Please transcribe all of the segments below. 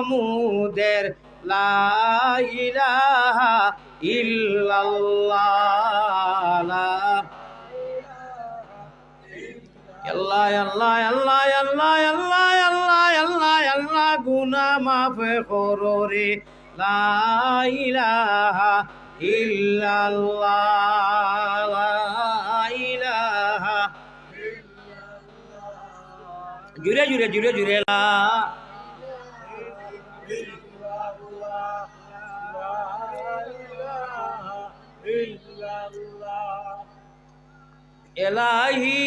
মাহমুদের লা ইলাহা ইল্লাল্লাহ আল্লাহ আল্লাহ আল্লাহ আল্লাহ আল্লাহ আল্লাহ আল্লাহ আল্লাহ গুনা মাফ করো রে, লা ইলাহা ইল্লাল্লাহ, লা জুড়ে জুড়ে জুড়ে জুড়ে, লা এলাহি,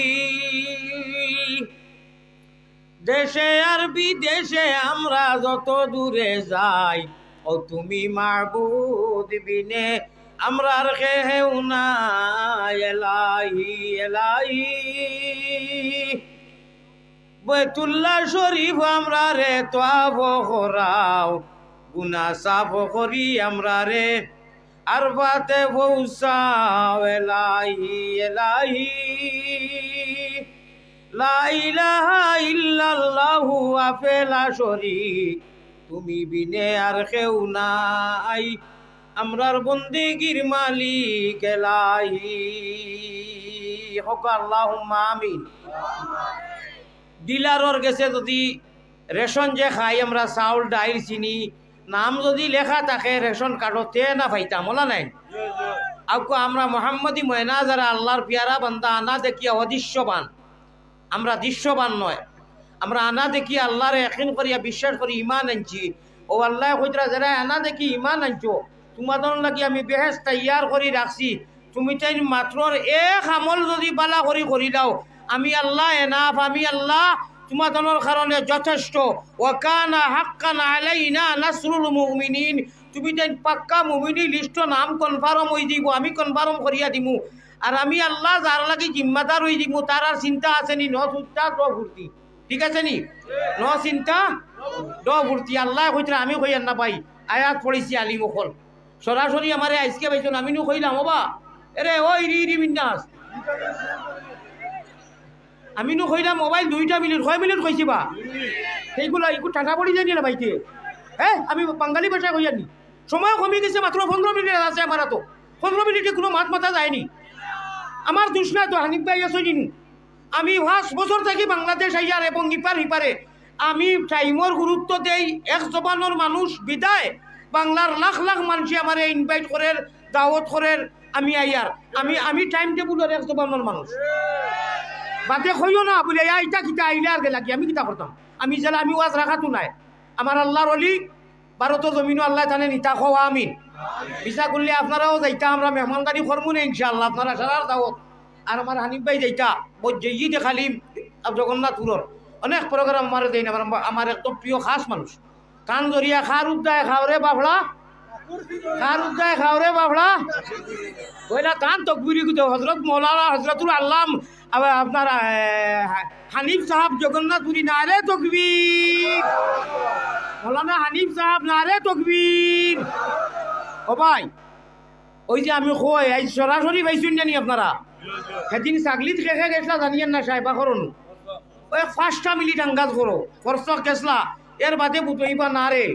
দেশে আর বিদেশে আমরা যত দূরে যাই, ও তুমি মাহবুদ বিনে আমরার কেউ না এলাহি এলাহি। বৈতুল্লাহ শরীফ আমরা রে তোয়াব করাও গুনা সাফ করি আমরা রে। আর বাতে পৌঁছাও এলাহি এলাহি লা ইলাহা ইল্লাল্লাহু আফেলা শরীক। তুমি বিনে আর কেউ নাই, আমরার বন্দেগীর মালিক এলাহি হক আল্লাহুম্মা আমিন। ডিলারর গেছে যদি রেশন যে খাই, আমরা চাউল, ডাইল, চিনি নাম যদি লেখা থাকে রেশন কার্ডতে না পাইতাম ওলা নাই। আকু আমরা মোহাম্মদী ময়না যারা আল্লাহর পিয়ারা বান্দা আনা দেখিয়া অদৃশ্যবান আমরা দৃশ্যবান নয়। আমরা আনা দেখি আল্লাহরে একিন করিয়া বিশ্বাস করি ইমান আনছি। ও আল্লাহ কইতরা যারা আনা দেখি ইমান আনছো তোমাদের লাগি আমি বেহেস তৈয়ার কৰি রাখছি তুমি তাই মাত্র এক আমল যদি বালা কৰি কৰি দাও আমি আল্লাহ এনাফ আমি আল্লাহ তোমাদের কারণে যথেষ্ট। ওয়াকানা হাক্কানা আলাইনা নাসরুল মুমিনিন। তুমি তাই পাক্কা মুমিনি লিস্ট নাম কনফার্ম হয়ে দিব আমি কনফার্ম করিয়া দিমু। আর আমি আল্লাহ যার লাগি জিম্মাদার হয়ে দিব তার আর চিন্তা আছে নি, ন চিন্তা, দ ফুর্তি। ঠিক আছে নি? ন চিন্তা, দ ফুর্তি। আল্লাহ কইতরা আমি কই না পাই? আয়াত পড়েছি আলিম অকল সরাসরি আমারে আজকে পাইছেন আমিনো কইলাম হবা এরে ওই রি রি বিন্যাস। আমিনো কইলাম মোবাইল দুইটা মিনিট কয় মিনিট কইছি বা। সেইগুলো একটু ঠান্ডা পড়ি যায়নি না বাইতে হ্যাঁ আমি বাঙালি ভাষায় কই জানি সময় কমে গেছে, মাত্র পনেরো মিনিট আছে আমার তো পনেরো মিনিটে কোনো মাত মাথা যায়নি আমার দোষ না তো হানিফ ভাই আছো জিনু আমি পাঁচ বছর থাকি বাংলাদেশ আইয়ার এবং ইপার ইপারে আমি টাইমর গুরুত্ব দেই, এক জবানোর মানুষ বিদায়। বাংলার লাখ লাখ মানুষে আমার ইনভাইট করে দাওয়াত করে আমি আইয়ার আমি আমি টাইম টেবুলের এক জবানোর মানুষ বাদে কইও না বলে আইতা কিতা আইলে আর গেলা কি আমি কিতা করতাম? আমি জেলা আমি ওয়াজ রাখাতো নাই। আমার আল্লাহর অলি ভারত জমিনও আল্লাহ জানে নিতা খোয়া আমিন। বিচা করলে আপনারাও যাইতা আমরা মেহমানদারি করব না ইনশাআল্লাহ। আপনারা সারার দাওয়াত। আর আমার হানিফ ভাই যাইতা যেই দেখালিম জগন্নাথপুরর অনেক প্রোগ্রাম আমার দেয় না আমার- আমার একদম প্রিয় খাস মানুষ। কান জরিয়া খার উদ্দায় খাওরে বাবলা খার উদ্দায় খাওরে বাবলা কইলা কান তকবিরি হজরত মৌলানা হজরতুল আল্লাম আপনার হানিফ সাহাব জগন্নাথপুরি নারে তকবীর। মৌলানা হানিফ সাহাব নারে তকবীর। ও ভাই, ওই যে আমি কই, এই সরাসরি পাইছুন জানি আপনারা? সেদিন ছাগলিত খেখে গেছলা, জানিয়েন না সাহেবা করুন ওই পাঁচটা মিনিট আঙ্গাজ করো, খরচ কেসলা এর বাদে বুতইবা না রে।